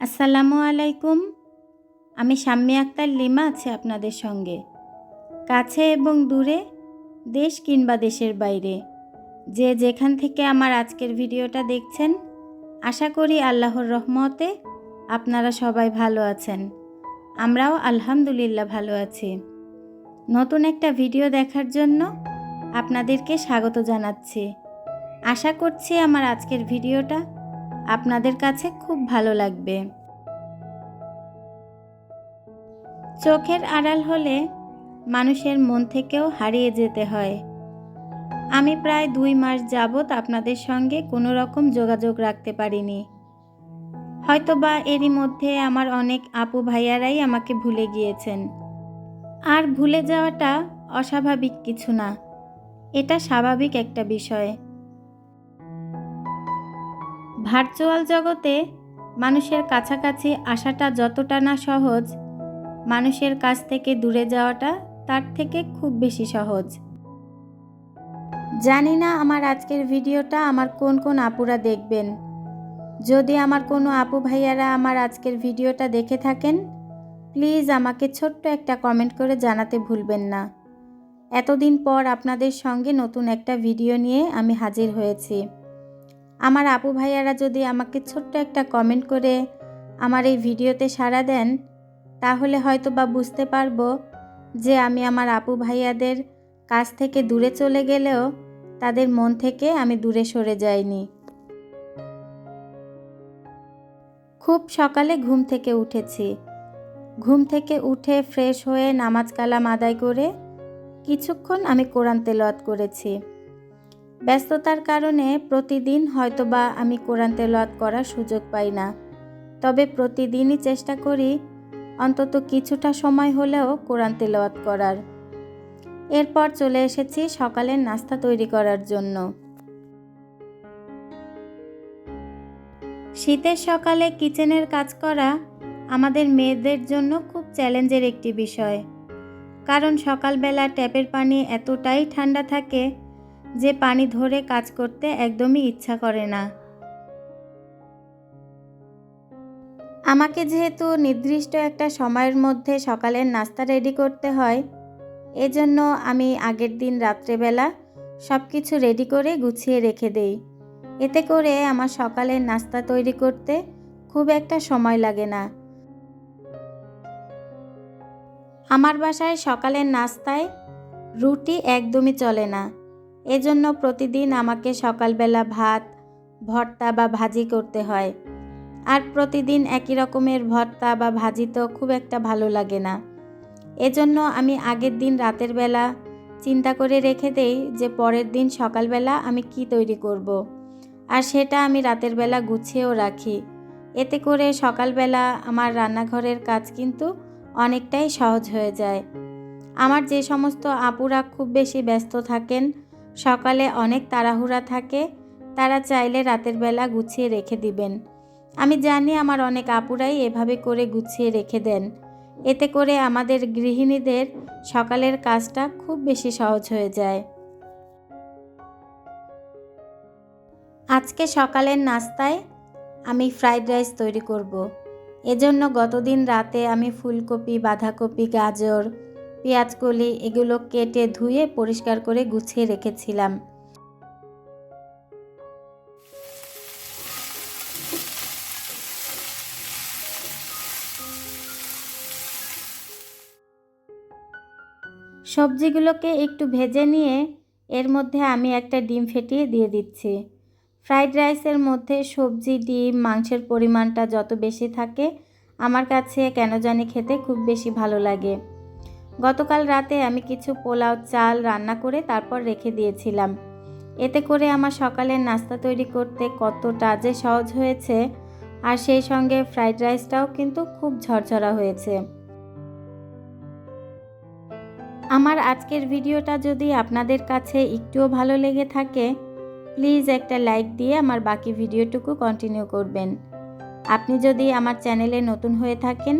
আসসালামু আলাইকুম। আমি শাম্মী আক্তার লিমা আছি আপনাদের সঙ্গে। কাছে এবং দূরে, দেশ কিংবা দেশের বাইরে। যে যেখান থেকে আমার আজকের ভিডিওটা দেখছেন, আশা করি আল্লাহর রহমতে আপনারা সবাই ভালো আছেন। আমরাও আলহামদুলিল্লাহ ভালো আছি। নতুন একটা ভিডিও দেখার জন্য আপনাদেরকে স্বাগত জানাচ্ছি। আশা করছি আমার আজকের ভিডিওটা আপনাদের কাছে খুব ভালো লাগবে। চোখের আড়াল হলে মানুষের মন থেকেও হারিয়ে যেতে হয়। আমি প্রায় দুই মাস যাবৎ আপনাদের সঙ্গে কোনো রকম যোগাযোগ রাখতে পারিনি। হয়তোবা এরই মধ্যে আমার অনেক আপু ভাইয়ারাই আমাকে ভুলে গিয়েছেন। আর ভুলে যাওয়াটা অস্বাভাবিক কিছু না। এটা স্বাভাবিক একটা বিষয়। ভার্চুয়াল জগতে মানুষের কাছাকাছি আসাটা যতটা না সহজ, মানুষের কাছ থেকে দূরে যাওয়াটা তার থেকে খুব বেশি সহজ। জানি না আমার আজকের ভিডিওটা আমার কোন কোন আপুরা দেখবেন। যদি আমার কোনো আপু ভাইয়ারা আমার আজকের ভিডিওটা দেখে থাকেন, প্লিজ আমাকে ছোট্ট একটা কমেন্ট করে জানাতে ভুলবেন না। এতদিন পর আপনাদের সঙ্গে নতুন একটা ভিডিও নিয়ে আমি হাজির হয়েছি। আমার আপু ভাইয়ারা যদি আমাকে ছোট্ট একটা কমেন্ট করে আমার এই ভিডিওতে সাড়া দেন, তাহলে হয়তো বা বুঝতে পারব যে আমি আমার আপু ভাইয়াদের কাছ থেকে দূরে চলে গেলেও তাদের মন থেকে আমি দূরে সরে যাইনি। খুব সকালে ঘুম থেকে উঠেছি। ঘুম থেকে উঠে ফ্রেশ হয়ে নামাজ কালাম আদায় করে কিছুক্ষণ আমি কোরআন তেলাওয়াত করেছি। ব্যস্ততার কারণে প্রতিদিন হয়তোবা আমি কোরআন তেলাওয়াত করার সুযোগ পাই না। তবে প্রতিদিনই চেষ্টা করি অন্তত কিছুটা সময় হলেও কোরআন তেলাওয়াত করার। এরপর চলে এসেছি সকালের নাস্তা তৈরি করার জন্য। শীতের সকালে কিচেনের কাজ করা আমাদের মেয়েদের জন্য খুব চ্যালেঞ্জের একটি বিষয়। কারণ সকালবেলা ট্যাপের পানি এতটাই ঠান্ডা থাকে যে পানি ধরে কাজ করতে একদমই ইচ্ছা করে না। আমাকে যেহেতু নির্দিষ্ট একটা সময়ের মধ্যে সকালের নাস্তা রেডি করতে হয়, এজন্য আমি আগের দিন রাত্রেবেলা সব কিছু রেডি করে গুছিয়ে রেখে দেই। এতে করে আমার সকালের নাস্তা তৈরি করতে খুব একটা সময় লাগে না। আমার বাসায় সকালের নাস্তায় রুটি একদমই চলে না। এজন্য প্রতিদিন আমাকে সকালবেলা ভাত, ভর্তা বা ভাজি করতে হয়। আর প্রতিদিন একই রকমের ভর্তা বা ভাজি তো খুব একটা ভালো লাগে না। এজন্য আমি আগের দিন রাতের বেলা চিন্তা করে রেখে দেই যে পরের দিন সকালবেলা আমি কি তৈরি করব। আর সেটা আমি রাতের বেলা গুছিয়েও রাখি। এতে করে সকালবেলা আমার রান্নাঘরের কাজ কিন্তু অনেকটাই সহজ হয়ে যায়। আমার যে সমস্ত আপুরা খুব বেশি ব্যস্ত থাকেন সকালে অনেক তাড়াহুড়া থাকে, তারা চাইলে রাতের বেলা গুছিয়ে রেখে দিবেন। আমি জানি আমার অনেক আপুরাই এভাবে করে গুছিয়ে রেখে দেন। এতে করে আমাদের গৃহিণীদের সকালের কাজটা খুব বেশি সহজ হয়ে যায়। আজকে সকালের নাস্তায় আমি ফ্রাইড রাইস তৈরি করব। এজন্য গতদিন রাতে আমি ফুলকপি, বাঁধাকপি, গাজর পেঁয়াজকলি এগুলো কেটে ধুয়ে পরিষ্কার করে গুছিয়ে রেখেছিলাম। সবজিগুলোকে একটু ভেজে নিয়ে এর মধ্যে আমি একটা ডিম ফেটিয়ে দিয়ে দিচ্ছি। ফ্রাইড রাইসের মধ্যে সবজি, ডিম, মাংসের পরিমাণটা যত বেশি থাকে, আমার কাছে কেন জানি খেতে খুব বেশি ভালো লাগে। গতকাল রাতে আমি কিছু পোলাও, চাল রান্না করে তারপর রেখে দিয়েছিলাম। এতে করে আমার সকালের নাস্তা তৈরি করতে কতটা যে সহজ হয়েছে, আর সেই সঙ্গে ফ্রাইড রাইসটাও কিন্তু খুব ঝরঝরা হয়েছে। আমার আজকের ভিডিওটা যদি আপনাদের কাছে একটুও ভালো লেগে থাকে, প্লিজ একটা লাইক দিয়ে আমার বাকি ভিডিওটুকু কন্টিনিউ করবেন। আপনি যদি আমার চ্যানেলে নতুন হয়ে থাকেন,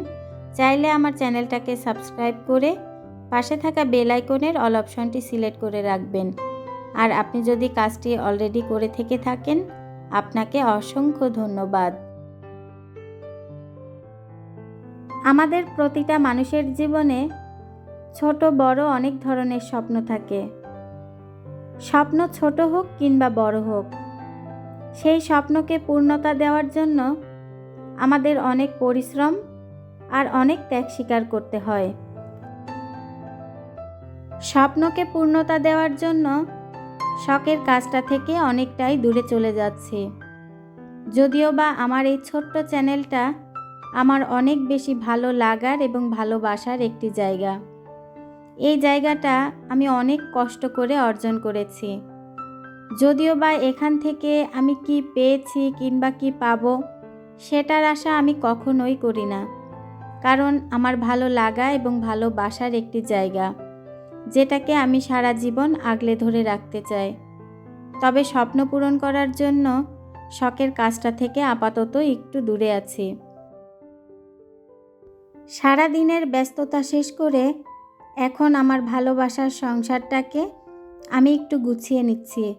চাইলে আমার চ্যানেলটাকে সাবস্ক্রাইব করে পাশে থাকা বেল আইকনের অল অপশনটি সিলেক্ট করে রাখবেন। আর আপনি যদি কাজটি অলরেডি করে থেকে থাকেন, আপনাকে অসংখ্য ধন্যবাদ। আমাদের প্রতিটা মানুষের জীবনে ছোট, বড় অনেক ধরনের স্বপ্ন থাকে। স্বপ্ন ছোট হোক কিংবা বড় হোক, সেই স্বপ্নকে পূর্ণতা দেওয়ার জন্য আমাদের অনেক পরিশ্রম আর অনেক ত্যাগ স্বীকার করতে হয়। স্বপ্নকে পূর্ণতা দেওয়ার জন্য শখের কাজটা থেকে অনেকটাই দূরে চলে যাচ্ছে। যদিও বা আমার এই ছোট্ট চ্যানেলটা আমার অনেক বেশি ভালো লাগার এবং ভালোবাসার একটি জায়গা। এই জায়গাটা আমি অনেক কষ্ট করে অর্জন করেছি। যদিও বা এখান থেকে আমি কি পেয়েছি কিংবা কি পাবো সেটার আশা আমি কখনোই করি না। কারণ আমার ভালো লাগা এবং ভালোবাসার একটি জায়গা। যেটাকে আমি সারা জীবন আগলে ধরে রাখতে চাই। তবে স্বপ্ন পূরণ করার জন্য শখের কাজটা থেকে আপাতত একটু দূরে আছি। সারা দিনের ব্যস্ততা শেষ করে এখন আমার ভালোবাসার সংসারটাকে আমি একটু গুছিয়ে নিচ্ছি।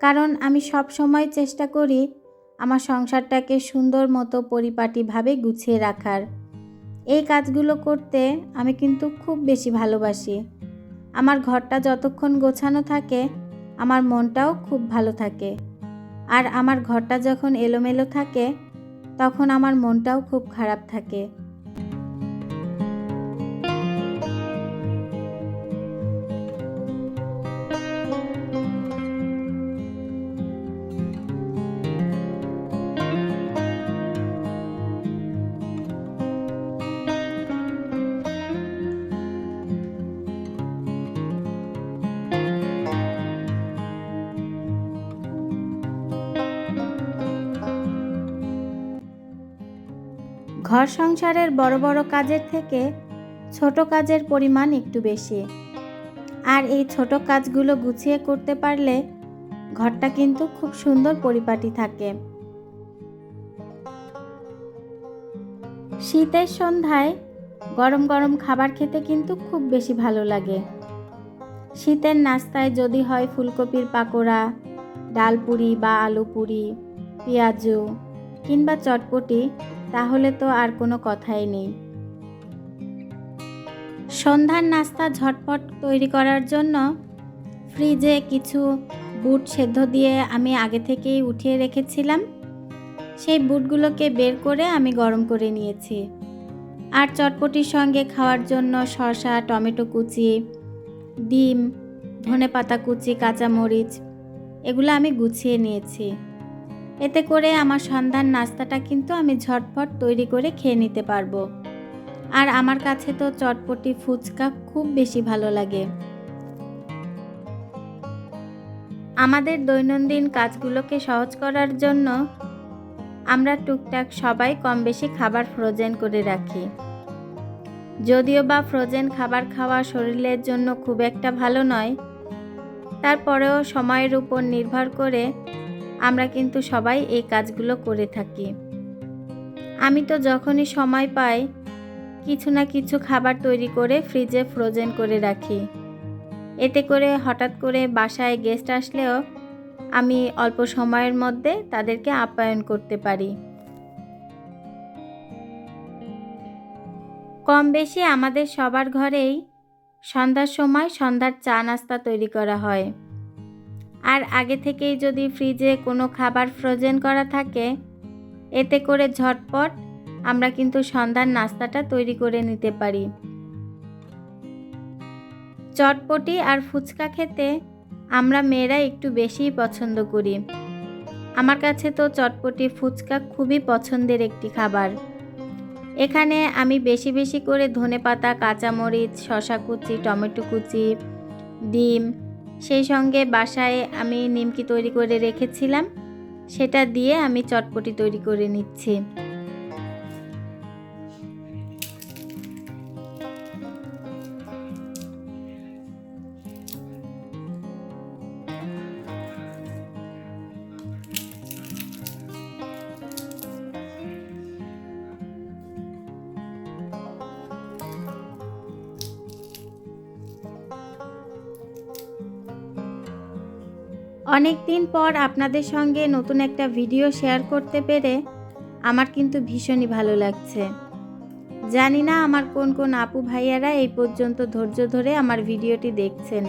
কারণ আমি সব সময় চেষ্টা করি আমার সংসারটাকে সুন্দর মতো পরিপাটিভাবে গুছিয়ে রাখার। এই কাজগুলো করতে আমি কিন্তু খুব বেশি ভালোবাসি। আমার ঘরটা যতক্ষণ গোছানো থাকে, আমার মনটাও খুব ভালো থাকে। আর আমার ঘরটা যখন এলোমেলো থাকে, তখন আমার মনটাও খুব খারাপ থাকে। ঘর সংসারের বড় বড় কাজের থেকে ছোট কাজের পরিমাণ একটু বেশি। আর এই ছোট কাজগুলো গুছিয়ে করতে পারলে ঘরটা কিন্তু খুব সুন্দর পরিপাটি থাকে। শীতের সন্ধ্যায় গরম গরম খাবার খেতে কিন্তু খুব বেশি ভালো লাগে। শীতের নাস্তায় যদি হয় ফুলকপির পাকোড়া, ডাল পুরি বা আলু পুরি, পেঁয়াজু কিংবা চটপটি, তাহলে তো আর কোনো কথাই নেই। সন্ধ্যার নাস্তা ঝটপট তৈরি করার জন্য ফ্রিজে কিছু বুট সেদ্ধ দিয়ে আমি আগে থেকেই উঠিয়ে রেখেছিলাম। সেই বুটগুলোকে বের করে আমি গরম করে নিয়েছি। আর চটপটির সঙ্গে খাওয়ার জন্য শসা, টমেটো কুচি, ডিম ধনে পাতা কুচি, কাঁচামরিচ, এগুলো আমি গুছিয়ে নিয়েছি। এতে করে আমার সন্ধ্যার নাস্তাটা কিন্তু আমি ঝটপট তৈরি করে খেয়ে নিতে পারব। আর আমার কাছে তো চটপটি ফুচকা খুব বেশি ভালো লাগে। আমাদের দৈনন্দিন কাজগুলোকে সহজ করার জন্য আমরা টুকটাক সবাই কম বেশি খাবার ফ্রোজেন করে রাখি। যদিও বা ফ্রোজেন খাবার খাওয়া শরীরের জন্য খুব একটা ভালো নয়, তারপরেও সময়ের উপর নির্ভর করে আমরা কিন্তু সবাই এই কাজগুলো করে থাকি। আমি তো যখনই সময় পাই, কিছু না কিছু খাবার তৈরি করে ফ্রিজে ফ্রোজেন করে রাখি। এতে করে হঠাৎ করে বাসায় গেস্ট আসলেও আমি অল্প সময়ের মধ্যে তাদেরকে আপ্যায়ন করতে পারি। কম বেশি আমাদের সবার ঘরেই সন্ধ্যার সময় সন্ধ্যার চা নাস্তা তৈরি করা হয়। আর আগে থেকেই যদি ফ্রিজে কোনো খাবার ফ্রোজেন করা থাকে, এতে করে ঝটপট আমরা কিন্তু সন্ধ্যার নাস্তাটা তৈরি করে নিতে পারি। চটপটি আর ফুচকা খেতে আমরা মেয়েরা একটু বেশিই পছন্দ করি। আমার কাছে তো চটপটি ফুচকা খুবই পছন্দের একটি খাবার। এখানে আমি বেশি বেশি করে ধনে পাতা কাঁচামরিচ, শশা কুচি, টমেটো কুচি, ডিম সেই সঙ্গে বাসায় আমি নিমকি তৈরি করে রেখেছিলাম। সেটা দিয়ে আমি চটপটি তৈরি করে নিচ্ছি। অনেক দিন পর আপনাদের সঙ্গে নতুন একটা ভিডিও শেয়ার করতে পেরে আমার কিন্তু ভীষণই ভালো লাগছে। জানি না আমার কোন কোন আপু ভাইয়ারা এই পর্যন্ত ধৈর্য ধরে আমার ভিডিওটি দেখছেন।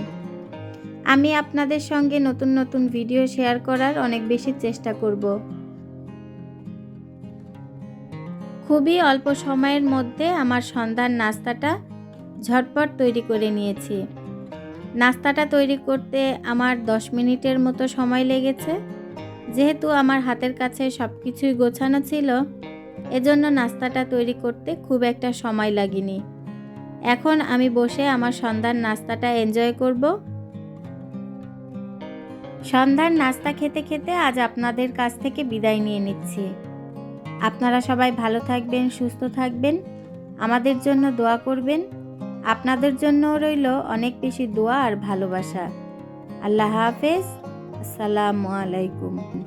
আমি আপনাদের সঙ্গে নতুন নতুন ভিডিও শেয়ার করার অনেক বেশি চেষ্টা করব। খুবই অল্প সময়ের মধ্যে আমার সন্ধ্যার নাস্তাটা ঝটপট তৈরি করে নিয়েছি। নাস্তাটা তৈরি করতে আমার দশ মিনিটের মতো সময় লেগেছে। যেহেতু আমার হাতের কাছে সব কিছুই গোছানো ছিল, এজন্য নাস্তাটা তৈরি করতে খুব একটা সময় লাগেনি। এখন আমি বসে আমার সন্ধ্যার নাস্তাটা এনজয় করব। সন্ধ্যার নাস্তা খেতে খেতে আজ আপনাদের কাছ থেকে বিদায় নিয়ে নিচ্ছি। আপনারা সবাই ভালো থাকবেন, সুস্থ থাকবেন। আমাদের জন্য দোয়া করবেন। আপনাদের জন্য রইল অনেক বেশি দোয়া আর ভালোবাসা। আল্লাহ হাফেজ। আসসালামু আলাইকুম।